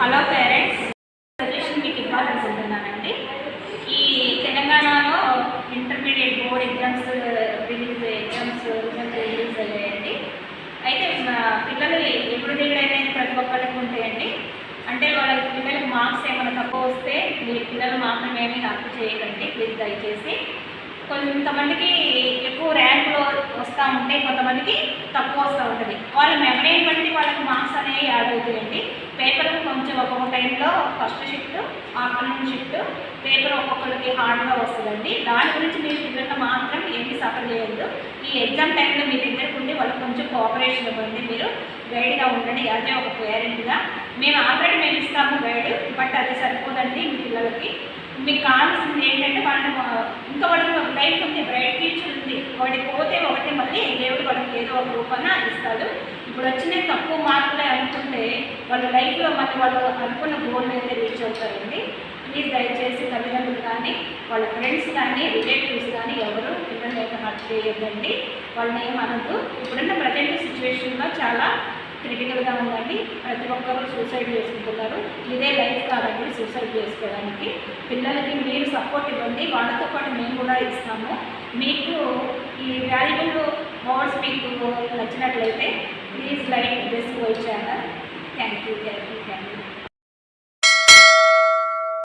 Hello parents suggestion మీకు ఇవ్వాలనుకుంటున్నానండి. ఈ తెలంగాణలో intermediate board exams release exams result release అయ్యాయండి. అయితే మా పిల్లలు ఎప్పుడు దిగుడైతే ప్రతి ఒక్కరికి ఉంటాయండి. అంటే వాళ్ళ పిల్లలకు మార్క్స్ ఏమైనా తక్కువ వస్తే మీ పిల్లలు మాత్రం ఏమీ అప్పు చేయకండి ప్లీజ్ దయచేసి. కొంతమందికి ఎక్కువ ర్యాంకులు వస్తూ ఉంటాయి కొంతమందికి తక్కువ వస్తూ ఉంటుంది. వాళ్ళ మెమరీ బట్టి వాళ్ళకి మార్క్స్ అనేవి యాడ్ అవుతాయండి. ఒక్కొక్క టైంలో first shift afternoon shift paper ఒక్కొక్కరికి హార్డ్గా వస్తుందండి. దాని గురించి మీరు పిల్లలు మాత్రం ఏమీ సఫర్ చేయొద్దు. ఈ ఎగ్జామ్ టైంలో మీ దగ్గరకు ఉండి వాళ్ళకి కొంచెం కోఆపరేషన్ ఇవ్వండి. మీరు గైడ్గా ఉండండి. అదే ఒక పేరెంట్గా. మేము ఆల్రెడీ మేము ఇస్తాము గైడ్ బట్ అది సరిపోదండి మీ పిల్లలకి. మీకు కావాల్సింది ఏంటంటే వాళ్ళని ఇంకా వాళ్ళకి ఒక లైఫ్ ఉంది బ్రైట్ ఫ్యూచర్ ఉంది. వాడికి పోతే ఒకటి మళ్ళీ దేవుడు వాళ్ళకి ఏదో ఒక రూపాన ఇస్తాడు. ఇప్పుడు వచ్చిన తక్కువ మార్కులే వాళ్ళ లైఫ్లో మళ్ళీ వాళ్ళు అనుకున్న గోల్ అయితే రీచ్ అవుతారండి. ప్లీజ్ దయచేసి తల్లిదండ్రులు కానీ వాళ్ళ ఫ్రెండ్స్ కానీ రిలేటివ్స్ కానీ ఎవరు పిల్లలు అయితే హర్ట్ చేయొద్దండి. వాళ్ళని ఏమనద్దు. ఇప్పుడున్న ప్రజెంట్ సిచ్యువేషన్లో చాలా క్రిటికల్గా ఉందండి. ప్రతి ఒక్కరూ సూసైడ్ చేసుకుంటున్నారు. ఇదే లైఫ్ కాదండి సూసైడ్ చేసుకోవడానికి. పిల్లలకి మీరు సపోర్ట్ ఇవ్వండి. వాళ్ళతో పాటు మేము కూడా ఇస్తాము. మీకు ఈ వాల్యుబుల్ వర్డ్స్ మీకు నచ్చినట్లయితే please like this channel thank you thank you thank you